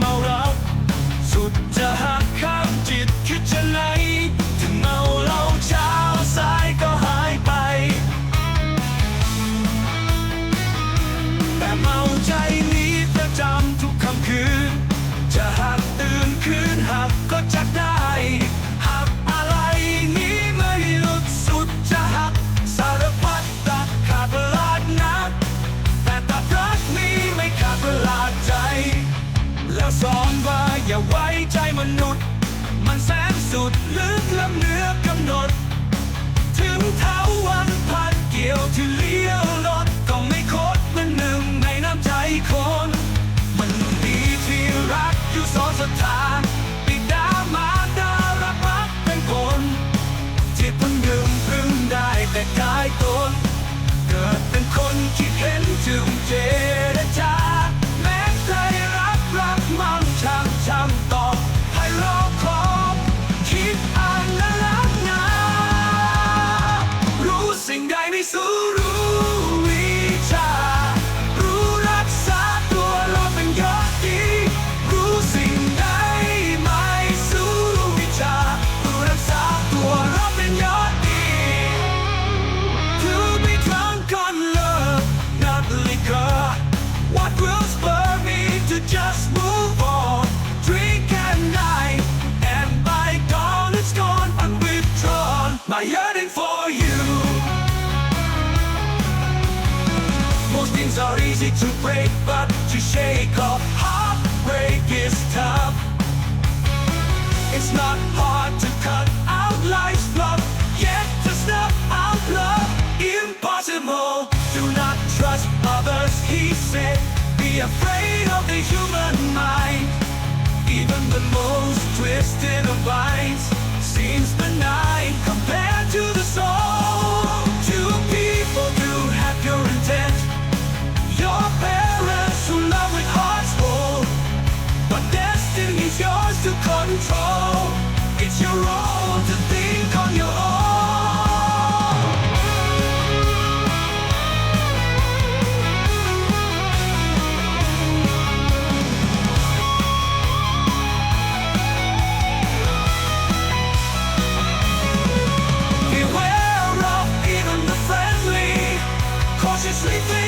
tomorrow มนุษย์ มันแสนสุดลึกล้ำเนือกำหนด ถึงเท้าวันพันเกี่ยวที่เลี้ยว are yearning for you. Most things are easy to break, but to shake off heartbreak is tough. It's not hard to cut out life's love, yet to snuff out love, impossible. Do not trust others, he said. Be afraid of the human mind, even the most twisted of minds. control. It's your role to think on your own. Beware of even the friendly, cautiously.